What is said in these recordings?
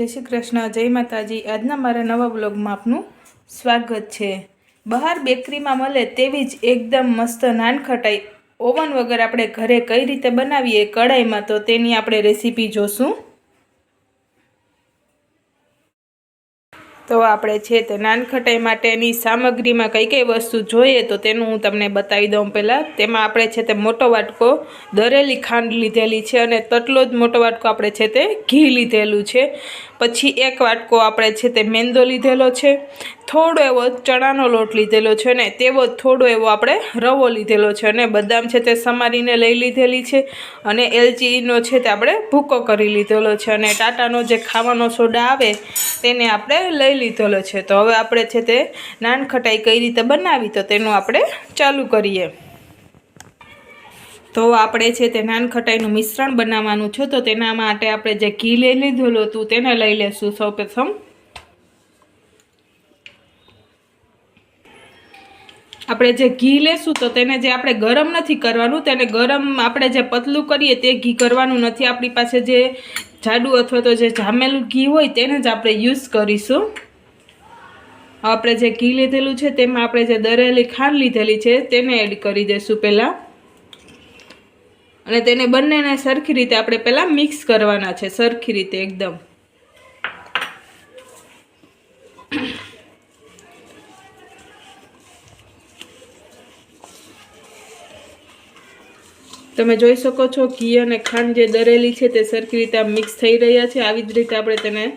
જય શ્રી કૃષ્ણ, જય માતાજી. આજના મારા નવા બ્લોગમાં આપનું સ્વાગત છે. બહાર બેકરીમાં મળે તેવી જ એકદમ મસ્ત નાનખટાઈ ઓવન વગર આપણે ઘરે કઈ રીતે બનાવીએ કઢાઈમાં, તો તેની આપણે રેસીપી જોશું. તો આપણે છે તે નાનખટાઈ માટેની સામગ્રીમાં કઈ કઈ વસ્તુ જોઈએ તો તેનું હું તમને બતાવી દઉં પહેલાં. તેમાં આપણે છે તે મોટો વાટકો દરેલી ખાંડ લીધેલી છે અને તટલો જ મોટો વાટકો આપણે છે તે ઘી લીધેલું છે. પછી એક વાટકો આપણે છે તે મેંદો લીધેલો છે. થોડો એવો ચણાનો લોટ લીધેલો છે ને તેવો થોડો એવો આપણે રવો લીધેલો છે અને બદામ છે તે સમારીને લઈ લીધેલી છે અને એલચીનો છે તે આપણે ભૂકો કરી લીધેલો છે અને ટાટાનો જે ખાવાનો સોડા આવે તેને આપણે લઈ લીધેલો છે. તો હવે આપણે છે તે નાનખટાઈ કઈ રીતે બનાવી તો તેનું આપણે ચાલુ કરીએ. તો આપણે છે તે નાનખટાઈનું મિશ્રણ બનાવવાનું છે. તો તેના માટે આપણે જે ઘી લઈ લીધેલું હતું તેને લઈ લેશું સૌપ્રથમ આપણે જે ઘી લેશું તો તેને જે આપણે ગરમ નથી કરવાનું, તેને ગરમ આપણે જે પતલું કરીએ તે ઘી કરવાનું નથી. આપણી પાસે જે જાડું અથવા તો જે જામેલું ઘી હોય તેને જ આપણે યુઝ કરીશું. આપણે જે ઘી લીધેલું છે, તેમાં આપણે જે દરેલી ખાંડ લીધેલી છે, તેને એડ કરી દઈશું પહેલાં. અને તેને બંનેને સરખી રીતે આપણે પહેલાં મિક્સ કરવાના છે, સરખી રીતે એકદમ. તમે જોઈ શકો છો, ઘી અને ખાંડ જે દરેલી છે, તે સરખી રીતે મિક્સ થઈ રહ્યા છે. આવી જ રીતે આપણે તેને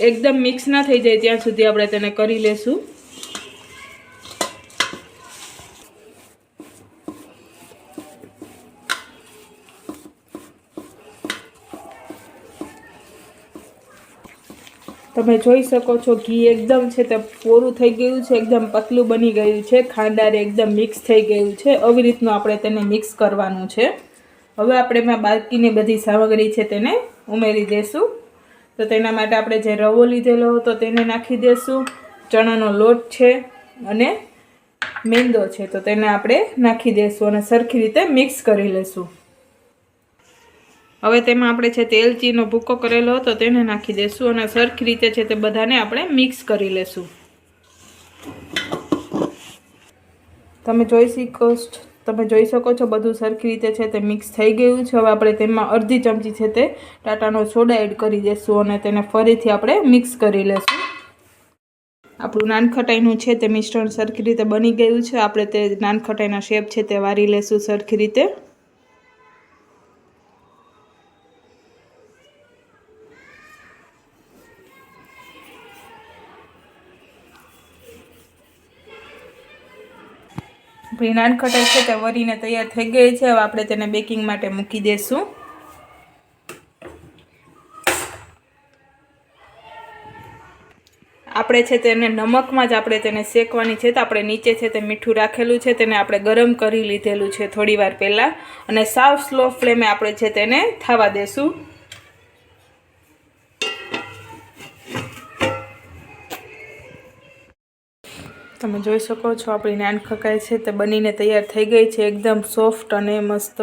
એકદમ મિક્સ ના થઈ જાય ત્યાં સુધી આપણે તેને કરી લેશું. તમે જોઈ શકો છો, ઘી એકદમ છે તે પોરું થઈ ગયું છે, એકદમ પતલું બની ગયું છે ખાંડારે એકદમ મિક્સ થઈ ગયું છે. આવી રીતનું આપણે તેને મિક્સ કરવાનું છે. હવે આપણે એમાં બાકીની બધી સામગ્રી છે તેને ઉમેરી દઈશું તો તેના માટે આપણે જે રવો લીધેલો હતો તેને નાખી દઈશું ચણાનો લોટ છે અને મેંદો છે, તો તેને આપણે નાખી દઈશું અને સરખી રીતે મિક્સ કરી લઈશું હવે તેમાં આપણે છે તેલચીનો ભૂકો કરેલો હતો તેને નાખી દઈશું અને સરખી રીતે છે તે બધાને આપણે મિક્સ કરી લેશું. તમે જોઈ શકો તમે જોઈ શકો છો બધું સરખી રીતે છે તે મિક્સ થઈ ગયું છે. હવે આપણે તેમાં અડધી ચમચી છે તે ટાટાનો સોડા એડ કરી દઈશું અને તેને ફરીથી આપણે મિક્સ કરી લેશું. આપણું નાનખટાઈનું છે તે મિશ્રણ સરખી રીતે બની ગયું છે. આપણે તે નાનખટાઈના શેપ છે તે વારી લેશું સરખી રીતે. આપણી ખટર છે તે વરીને તૈયાર થઈ ગઈ છે. હવે આપણે તેને બેકિંગ માટે મૂકી દઈશું આપણે છે તેને નમકમાં જ આપણે તેને શેકવાની છે તો આપણે નીચે છે તે મીઠું રાખેલું છે. તેને આપણે ગરમ કરી લીધેલું છે થોડી વાર પહેલાં. અને સાવ સ્લો ફ્લેમે આપણે છે તેને થવા દેશું. તમે જોઈ શકો છો, આપણી નાન ખકાય છે તે બનીને તૈયાર થઈ ગઈ છે, એકદમ સોફ્ટ અને મસ્ત.